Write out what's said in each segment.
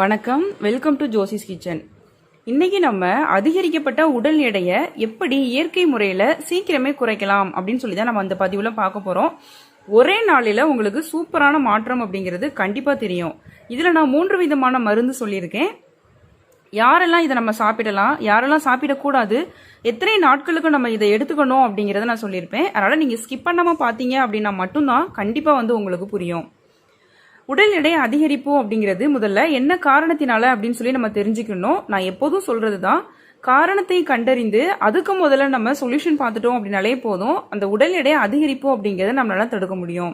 வணக்கம். Welcome to Josie's kitchen இன்னைக்கு நம்ம அதிகரிக்கப்பட்ட உடல் எடையை எப்படி இயற்கை முறையில் சீக்கிரமே குறைக்கலாம் அப்படின்னு சொல்லி தான் நம்ம அந்த பதிவில் பார்க்க போகிறோம் ஒரே நாளில் உங்களுக்கு சூப்பரான மாற்றம் அப்படிங்கிறது கண்டிப்பாக தெரியும். இதில் நான் மூன்று விதமான மருந்து சொல்லியிருக்கேன். யாரெல்லாம் இதை நம்ம சாப்பிடலாம் யாரெல்லாம் சாப்பிடக்கூடாது எத்தனை நாட்களுக்கு நம்ம இதை எடுத்துக்கணும் அப்படிங்கிறத நான் சொல்லியிருப்பேன். அதனால் நீங்கள் ஸ்கிப் பண்ணாமல் பார்த்தீங்க அப்படின்னா மட்டும்தான் கண்டிப்பாக வந்து உங்களுக்கு புரியும். உடல் எடை அதிகரிப்பு அப்படிங்கிறது முதல்ல என்ன காரணத்தினால அப்படின்னு சொல்லி நம்ம தெரிஞ்சுக்கணும். நான் எப்போதும் சொல்றது தான் காரணத்தை கண்டறிந்து அதுக்கு முதல்ல நம்ம சொல்யூஷன் பார்த்துட்டோம் அப்படின்னாலே போதும். அந்த உடல் எடை அதிகரிப்பு அப்படிங்கிறத நம்மளால தடுக்க முடியும்.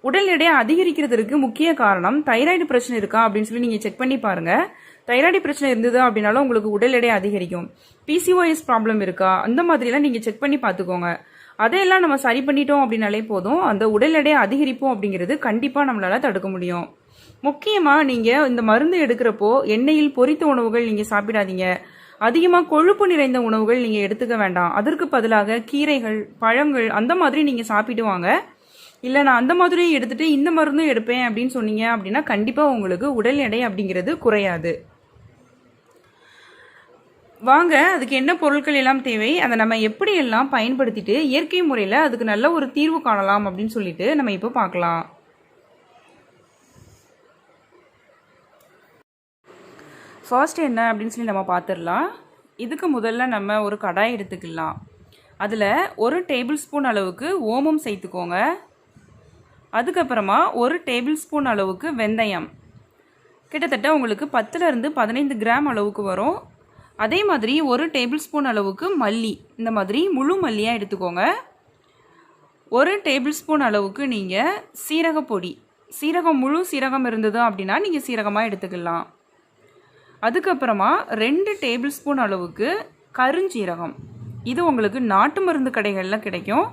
உடல் எடை அதிகரிக்கிறதுக்கு முக்கிய காரணம் தைராய்டு பிரச்சனை இருக்கா அப்படின்னு சொல்லி நீங்க செக் பண்ணி பாருங்க. தைராய்டு பிரச்சனை இருந்தது அப்படின்னாலும் உங்களுக்கு உடல் எடை அதிகரிக்கும். பிசிஓஎஸ் ப்ராப்ளம் இருக்கா? அந்த மாதிரிலாம் நீங்க செக் பண்ணி பார்த்துக்கோங்க. அதையெல்லாம் நம்ம சரி பண்ணிட்டோம் அப்படின்னாலே போதும். அந்த உடல் எடை அதிகரிப்போம் அப்படிங்கிறது கண்டிப்பாக நம்மளால் தடுக்க முடியும். முக்கியமாக நீங்கள் இந்த மருந்து எடுக்கிறப்போ எண்ணெயில் பொரித்த உணவுகள் நீங்கள் சாப்பிடாதீங்க. அதிகமாக கொழுப்பு நிறைந்த உணவுகள் நீங்கள் எடுத்துக்க வேண்டாம். அதற்கு பதிலாக கீரைகள் பழங்கள் அந்த மாதிரி நீங்கள் சாப்பிட்டு வாங்க இல்லை நான் அந்த மாதிரியும் எடுத்துகிட்டு இந்த மருந்தும் எடுப்பேன் அப்படின்னு சொன்னீங்க அப்படின்னா கண்டிப்பாக உங்களுக்கு உடல் எடை அப்படிங்கிறது குறையாது. வாங்க அதுக்கு என்ன பொருட்கள் எல்லாம் தேவை அதை நம்ம எப்படியெல்லாம் பயன்படுத்திட்டு இயற்கை முறையில் அதுக்கு நல்ல ஒரு தீர்வு காணலாம் அப்படின்னு சொல்லிட்டு நம்ம இப்போ பார்க்கலாம். ஃபர்ஸ்ட் என்ன அப்படின்னு சொல்லி நம்ம பார்த்துடலாம். இதுக்கு முதல்ல நம்ம ஒரு கடாய் எடுத்துக்கலாம். அதில் ஒரு டேபிள் ஸ்பூன் அளவுக்கு ஓமம் சேர்த்துக்கோங்க. அதுக்கப்புறமா ஒரு டேபிள் ஸ்பூன் அளவுக்கு வெந்தயம். கிட்டத்தட்ட உங்களுக்கு பத்துலேருந்து பதினைந்து கிராம் அளவுக்கு வரும். அதே மாதிரி ஒரு டேபிள் ஸ்பூன் அளவுக்கு மல்லி. இந்த மாதிரி முழு மல்லியாக எடுத்துக்கோங்க. ஒரு டேபிள் ஸ்பூன் அளவுக்கு நீங்கள் சீரக பொடி. சீரகம் முழு சீரகம் இருந்தது அப்படின்னா நீங்கள் சீரகமாக எடுத்துக்கலாம். அதுக்கப்புறமா ரெண்டு டேபிள் ஸ்பூன் அளவுக்கு கருஞ்சீரகம். இது உங்களுக்கு நாட்டு மருந்து கடைகளில் கிடைக்கும்.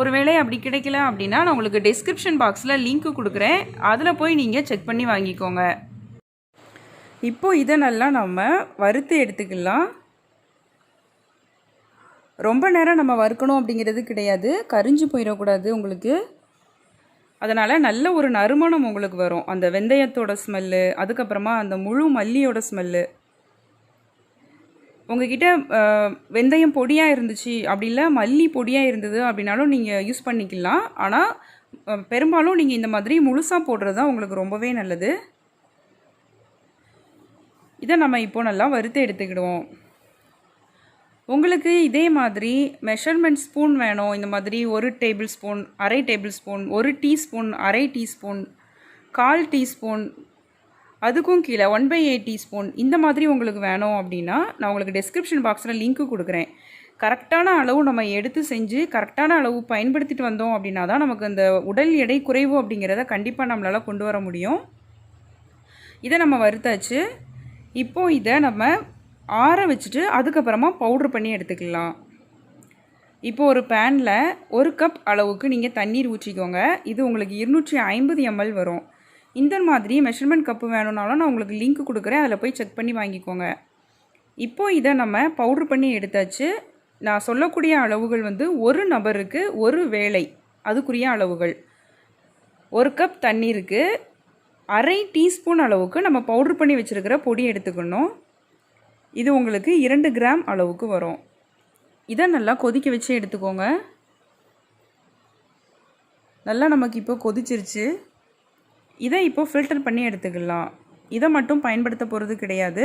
ஒருவேளை அப்படி கிடைக்கல அப்படின்னா நான் உங்களுக்கு டிஸ்கிரிப்ஷன் பாக்ஸில் லிங்க் கொடுக்குறேன். அதில் போய் நீங்கள் செக் பண்ணி வாங்கிக்கோங்க. இப்போ இதை நல்லா நம்ம வறுத்து எடுத்துக்கலாம். ரொம்ப நேரம் நம்ம வறுக்கணும் அப்படிங்கிறது கிடையாது. கரிஞ்சு போயிடக்கூடாது உங்களுக்கு. அதனால் நல்ல ஒரு நறுமணம் உங்களுக்கு வரும். அந்த வெந்தயத்தோட ஸ்மெல்லு அதுக்கப்புறமா அந்த முழு மல்லியோட ஸ்மெல்லு. உங்ககிட்ட வெந்தயம் பொடியாக இருந்துச்சு அப்படி இல்லை மல்லி பொடியாக இருந்தது அப்படின்னாலும் நீங்கள் யூஸ் பண்ணிக்கலாம். ஆனால் பெரும்பாலும் நீங்கள் இந்த மாதிரி முழுசாக போடுறது தான் உங்களுக்கு ரொம்பவே நல்லது. இதை நம்ம இப்போ நல்லா வறுத்து எடுத்துக்கிடுவோம். உங்களுக்கு இதே மாதிரி மெஷர்மெண்ட் ஸ்பூன் வேணும். இந்த மாதிரி ஒரு டேபிள் ஸ்பூன் அரை டேபிள் ஸ்பூன் ஒரு டீஸ்பூன் அரை டீஸ்பூன் கால் டீஸ்பூன் அதுக்கும் கீழே ஒன் பை எயிட் டீஸ்பூன் இந்த மாதிரி உங்களுக்கு வேணும் அப்படின்னா நான் உங்களுக்கு டிஸ்கிரிப்ஷன் பாக்ஸில் லிங்க்கு கொடுக்குறேன். கரெக்டான அளவு நம்ம எடுத்து செஞ்சு கரெக்டான அளவு பயன்படுத்திட்டு வந்தோம் அப்படின்னா தான் நமக்கு அந்த உடல் எடை குறைவு அப்படிங்கிறத கண்டிப்பாக நம்மளால் கொண்டு வர முடியும். இதை நம்ம வறுத்தாச்சு. இப்போ இதை நம்ம ஆற வச்சுட்டு அதுக்கப்புறமா பவுட்ரு பண்ணி எடுத்துக்கலாம். இப்போ ஒரு பேனில் ஒரு கப் அளவுக்கு நீங்கள் தண்ணீர் ஊற்றிக்கோங்க. இது உங்களுக்கு இருநூற்றி ஐம்பது எம்எல் வரும். இந்த மாதிரி மெஷர்மெண்ட் கப்பு வேணும்னாலும் நான் உங்களுக்கு லிங்க் கொடுக்குறேன். அதில் போய் செக் பண்ணி வாங்கிக்கோங்க. இப்போ இதை நம்ம பவுட்ரு பண்ணி எடுத்தாச்சு. நான் சொல்லக்கூடிய அளவுகள் வந்து ஒரு நபருக்கு ஒரு வேலை அதுக்குரிய அளவுகள். ஒரு கப் தண்ணீருக்கு அரை டீஸ்பூன் அளவுக்கு நம்ம பவுட்ரு பண்ணி வச்சுருக்கிற பொடி எடுத்துக்கணும். இது உங்களுக்கு இரண்டு கிராம் அளவுக்கு வரும். இதை நல்லா கொதிக்க வச்சு எடுத்துக்கோங்க. நல்லா நமக்கு இப்போ கொதிச்சிருச்சு. இதை இப்போ ஃபில்டர் பண்ணி எடுத்துக்கலாம். இதை மட்டும் பயன்படுத்த போகிறது கிடையாது.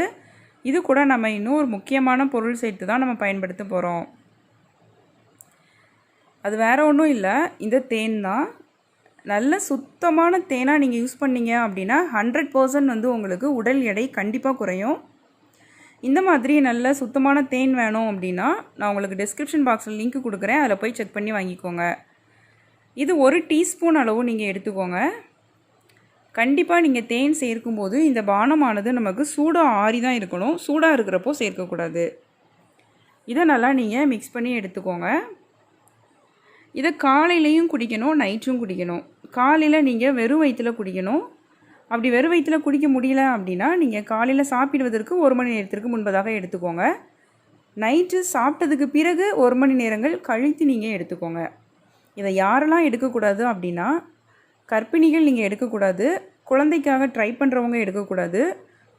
இது கூட நம்ம இன்னும் ஒரு முக்கியமான பொருள் சேர்த்து தான் நம்ம பயன்படுத்த போகிறோம் அது வேறு ஒன்றும் இல்லை. இந்த தேன் தான். நல்ல சுத்தமான தேனாக நீங்கள் யூஸ் பண்ணீங்க அப்படின்னா ஹண்ட்ரட் பர்சன்ட் வந்து உங்களுக்கு உடல் எடை கண்டிப்பாக குறையும். இந்த மாதிரி நல்ல சுத்தமான தேன் வேணும் அப்படின்னா நான் உங்களுக்கு டிஸ்கிரிப்ஷன் பாக்ஸில் லிங்க் கொடுக்குறேன். அதில் போய் செக் பண்ணி வாங்கிக்கோங்க. இது ஒரு டீஸ்பூன் அளவு நீங்கள் எடுத்துக்கோங்க. கண்டிப்பாக நீங்கள் தேன் சேர்க்கும்போது இந்த பானமானது நமக்கு சூடாக ஆறி தான் இருக்கணும். சூடாக இருக்கிறப்போ சேர்க்கக்கூடாது. இதை நல்லா நீங்கள் மிக்ஸ் பண்ணி எடுத்துக்கோங்க. இதை காலையிலையும் குடிக்கணும் நைட்டும் குடிக்கணும். காலையில் நீங்கள் வெறும் வயிற்றில் குடிக்கணும். அப்படி வெறும் வயிற்றில் குடிக்க முடியல அப்படின்னா நீங்கள் காலையில் சாப்பிடுவதற்கு ஒரு மணி நேரத்திற்கு முன்பதாக எடுத்துக்கோங்க. நைட்டு சாப்பிட்டதுக்கு பிறகு ஒரு மணி நேரங்கள் கழித்து நீங்கள் எடுத்துக்கோங்க. இதை யாரெல்லாம் எடுக்கக்கூடாது அப்படின்னா கர்ப்பிணிகள் நீங்கள் எடுக்கக்கூடாது குழந்தைக்காக ட்ரை பண்ணுறவங்க எடுக்கக்கூடாது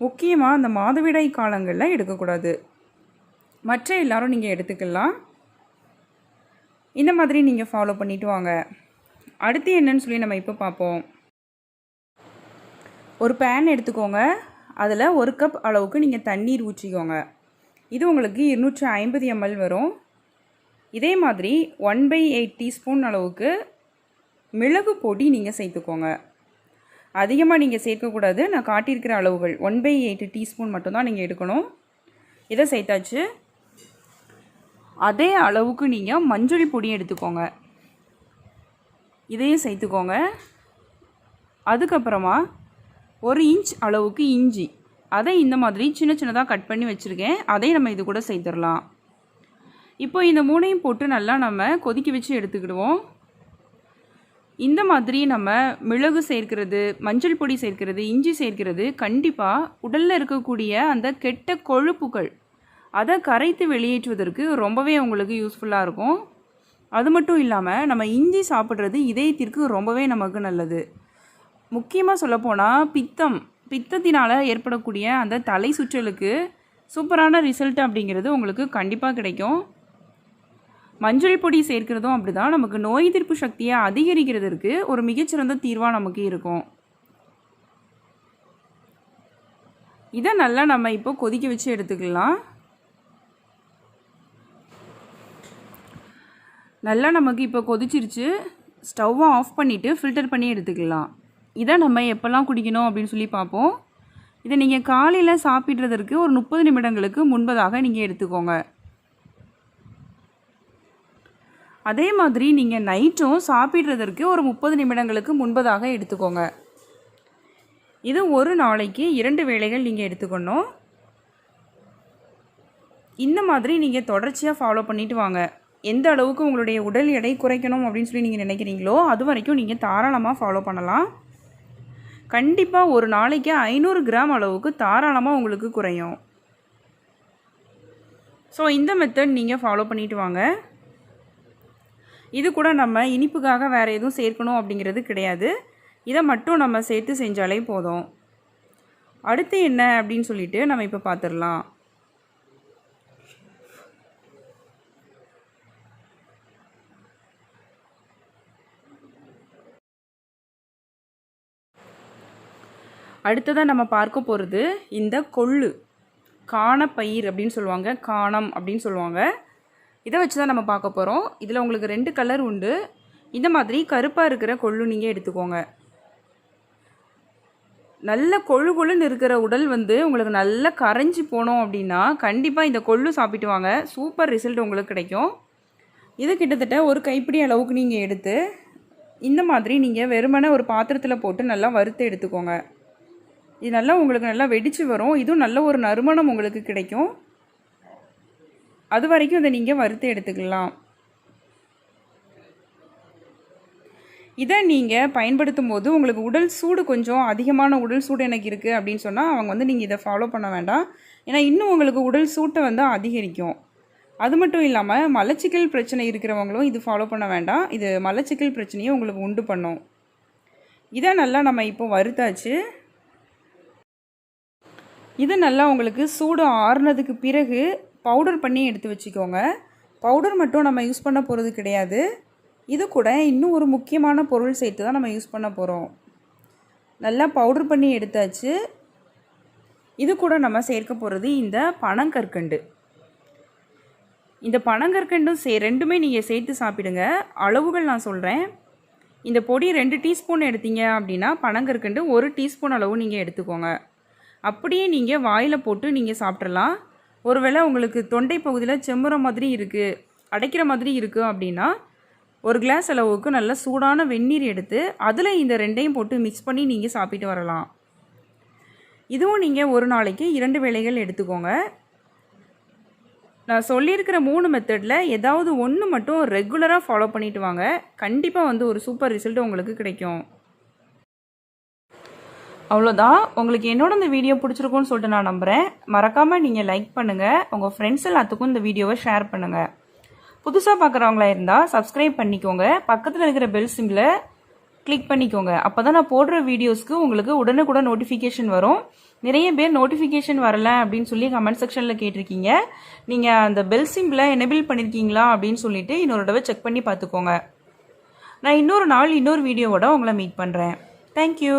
முக்கியமாக அந்த மாதவிடாய் காலங்களில் எடுக்கக்கூடாது. மற்ற எல்லாரும் நீங்கள் எடுத்துக்கலாம். இந்த மாதிரி நீங்கள் ஃபாலோ பண்ணிட்டு வாங்க. அடுத்து என்னன்னு சொல்லி நம்ம இப்போ பார்ப்போம். ஒரு பேன் எடுத்துக்கோங்க. அதில் ஒரு கப் அளவுக்கு நீங்கள் தண்ணீர் ஊற்றிக்கோங்க. இது உங்களுக்கு இருநூற்றி ஐம்பது எம்எல் வரும். இதே மாதிரி ஒன் பை எயிட் டீஸ்பூன் அளவுக்கு மிளகு பொடி நீங்கள் சேர்த்துக்கோங்க. அதிகமாக நீங்கள் சேர்க்கக்கூடாது நான் காட்டியிருக்கிற அளவுகள். ஒன் பை எயிட் டீஸ்பூன் மட்டும்தான் நீங்கள் எடுக்கணும். இதை சேர்த்தாச்சு. அதே அளவுக்கு நீங்கள் மஞ்சள் பொடி எடுத்துக்கோங்க. இதையும் சேர்த்துக்கோங்க. அதுக்கப்புறமா ஒரு இன்ச் அளவுக்கு இஞ்சி. அதை இந்த மாதிரி சின்ன சின்னதாக கட் பண்ணி வச்சுருக்கேன். அதையும் நம்ம இது கூட சேர்த்துடலாம். இப்போ இந்த மூணையும் போட்டு நல்லா நம்ம கொதிக்க வச்சு எடுத்துக்கிடுவோம். இந்த மாதிரி நம்ம மிளகு சேர்க்கிறது மஞ்சள் பொடி சேர்க்கிறது இஞ்சி சேர்க்கிறது கண்டிப்பாக உடலில் இருக்கக்கூடிய அந்த கெட்ட கொழுப்புகள் அதை கரைத்து வெளியேற்றுவதற்கு ரொம்பவே உங்களுக்கு யூஸ்ஃபுல்லாக இருக்கும். அது மட்டும் இல்லாமல் நம்ம இஞ்சி சாப்பிட்றது இதயத்திற்கு ரொம்பவே நமக்கு நல்லது. முக்கியமாக சொல்லப்போனால் பித்தம். பித்தத்தினால் ஏற்படக்கூடிய அந்த தலை சுற்றலுக்கு சூப்பரான ரிசல்ட் அப்படிங்கிறது உங்களுக்கு கண்டிப்பாக கிடைக்கும். மஞ்சள் பொடி சேர்க்கிறதும் அப்படிதான். நமக்கு நோய் எதிர்ப்பு சக்தியை அதிகரிக்கிறதுக்கு ஒரு மிகச்சிறந்த தீர்வாக நமக்கு இருக்கும். இதை நல்லா நம்ம இப்போ கொதிக்க வச்சு எடுத்துக்கலாம். நல்லா நமக்கு இப்போ கொதிச்சிருச்சு. ஸ்டவ்வை ஆஃப் பண்ணிவிட்டு ஃபில்டர் பண்ணி எடுத்துக்கலாம். இதை நம்ம எப்போல்லாம் குடிக்கணும் அப்படின்னு சொல்லி பார்ப்போம். இதை நீங்கள் காலையில் சாப்பிட்றதற்கு ஒரு முப்பது நிமிடங்களுக்கு முன்பதாக நீங்கள் எடுத்துக்கோங்க. அதே மாதிரி நீங்கள் நைட்டும் சாப்பிட்றதற்கு ஒரு முப்பது நிமிடங்களுக்கு முன்பதாக எடுத்துக்கோங்க. இது ஒரு நாளைக்கு இரண்டு வேளைகள் நீங்கள் எடுத்துக்கணும். இந்த மாதிரி நீங்கள் தொடர்ச்சியாக ஃபாலோ பண்ணிவிட்டு வாங்க. எந்த அளவுக்கு உங்களுடைய உடல் எடை குறைக்கணும் அப்படின்னு சொல்லி நீங்கள் நினைக்கிறீங்களோ அது வரைக்கும் நீங்கள் தாராளமாக ஃபாலோ பண்ணலாம். கண்டிப்பாக ஒரு நாளைக்கு ஐநூறு கிராம் அளவுக்கு தாராளமாக உங்களுக்கு குறையும். ஸோ இந்த மெத்தட் நீங்கள் ஃபாலோ பண்ணிட்டு வாங்க. இது கூட நம்ம இனிப்புக்காக வேறு எதுவும் சேர்க்கணும் அப்படிங்கிறது கிடையாது. இதை மட்டும் நம்ம சேர்த்து செஞ்சாலே போதும். அடுத்து என்ன அப்படின்னு சொல்லிட்டு நம்ம இப்போ பார்த்துடலாம் அடுத்ததாக நம்ம பார்க்க போகிறது இந்த கொள்ளு. காணப்பயிர் அப்படின்னு சொல்லுவாங்க. காணம் அப்படின்னு சொல்லுவாங்க. இதை வச்சு தான் நம்ம பார்க்க போகிறோம் இதில் உங்களுக்கு ரெண்டு கலர் உண்டு. இந்த மாதிரி கருப்பாக இருக்கிற கொள்ளு நீங்கள் எடுத்துக்கோங்க. நல்ல கொழு கொழுன்னு இருக்கிற உடல் வந்து உங்களுக்கு நல்லா கரைஞ்சி போனோம் அப்படின்னா கண்டிப்பாக இந்த கொள்ளு சாப்பிட்டு வாங்க. சூப்பர் ரிசல்ட் உங்களுக்கு கிடைக்கும். இது கிட்டத்தட்ட ஒரு கைப்பிடி அளவுக்கு நீங்கள் எடுத்து இந்த மாதிரி நீங்கள் வெறுமனே ஒரு பாத்திரத்தில் போட்டு நல்லா வறுத்து எடுத்துக்கோங்க. இது நல்லா உங்களுக்கு நல்லா வெடித்து வரும். இதுவும் நல்ல ஒரு நறுமணம் உங்களுக்கு கிடைக்கும். அது வரைக்கும் இதை நீங்கள் வறுத்து எடுத்துக்கலாம். இதை நீங்கள் பயன்படுத்தும் போது உங்களுக்கு உடல் சூடு கொஞ்சம் அதிகமான உடல் சூடு எனக்கு இருக்குது அப்படின்னு சொன்னால் அவங்க வந்து நீங்கள் இதை ஃபாலோ பண்ண வேண்டாம். ஏன்னா இன்னும் உங்களுக்கு உடல் சூட்டை வந்து அதிகரிக்கும். அது மட்டும் இல்லாமல் மலச்சிக்கல் பிரச்சனை இருக்கிறவங்களும் இது ஃபாலோ பண்ண வேண்டாம். இது மலச்சிக்கல் பிரச்சனையை உங்களுக்கு உண்டு பண்ணும். இதை நல்லா நம்ம இப்போ வறுத்தாச்சு. இது நல்லா உங்களுக்கு சூடு ஆறுனதுக்கு பிறகு பவுடர் பண்ணி எடுத்து வச்சுக்கோங்க. பவுடர் மட்டும் நம்ம யூஸ் பண்ண போகிறது கிடையாது. இது கூட இன்னும் ஒரு முக்கியமான பொருள் சேர்த்து தான் நம்ம யூஸ் பண்ண போகிறோம் நல்லா பவுடர் பண்ணி எடுத்தாச்சு. இது கூட நம்ம சேர்க்க போகிறது இந்த பனங்கற்கண்டு. இந்த பனங்கற்கண்டும் சே ரெண்டுமே நீங்கள் சேர்த்து சாப்பிடுங்க. அளவுகள் நான் சொல்கிறேன் இந்த பொடி ரெண்டு டீஸ்பூன் எடுத்தீங்க அப்படின்னா பனங்கற்கண்டு ஒரு டீஸ்பூன் அளவு நீங்கள் எடுத்துக்கோங்க. அப்படியே நீங்கள் வாயில் போட்டு நீங்கள் சாப்பிட்றலாம் ஒருவேளை உங்களுக்கு தொண்டை பகுதியில் செம்புற மாதிரி இருக்குது அடைக்கிற மாதிரி இருக்குது அப்படின்னா ஒரு கிளாஸ் அளவுக்கு நல்ல சூடான வெந்நீர் எடுத்து அதில் இந்த ரெண்டையும் போட்டு மிக்ஸ் பண்ணி நீங்கள் சாப்பிட்டு வரலாம். இதுவும் நீங்கள் ஒரு நாளைக்கு இரண்டு வேலைகள் எடுத்துக்கோங்க. நான் சொல்லியிருக்கிற மூணு மெத்தடில் ஏதாவது ஒன்று மட்டும் ரெகுலராக ஃபாலோ பண்ணிவிட்டு வாங்க. கண்டிப்பாக வந்து ஒரு சூப்பர் ரிசல்ட் உங்களுக்கு கிடைக்கும். அவ்வளோதான் உங்களுக்கு என்னோட இந்த வீடியோ பிடிச்சிருக்கும்னு சொல்லிட்டு நான் நம்புகிறேன் மறக்காமல் நீங்கள் லைக் பண்ணுங்கள் உங்கள் ஃப்ரெண்ட்ஸ் எல்லாத்துக்கும் இந்த வீடியோவை ஷேர் பண்ணுங்கள் புதுசாக பார்க்குறவங்களா இருந்தால் சப்ஸ்கிரைப் பண்ணிக்கோங்க. பக்கத்தில் இருக்கிற பெல் சிம்மில் கிளிக் பண்ணிக்கோங்க. அப்போ தான் நான் போடுற வீடியோஸ்க்கு உங்களுக்கு உடனுக்குடன் நோட்டிஃபிகேஷன் வரும். நிறைய பேர் நோட்டிஃபிகேஷன் வரல அப்படின்னு சொல்லி கமெண்ட் செக்ஷனில் கேட்டிருக்கீங்க. நீங்கள் அந்த பெல் சிம்பில் எனேபிள் பண்ணியிருக்கீங்களா அப்படின்னு சொல்லிட்டு இன்னொரு தடவை செக் பண்ணி பார்த்துக்கோங்க. நான் இன்னொரு நாள் இன்னொரு வீடியோவோட உங்களை மீட் பண்ணுறேன் தேங்க்யூ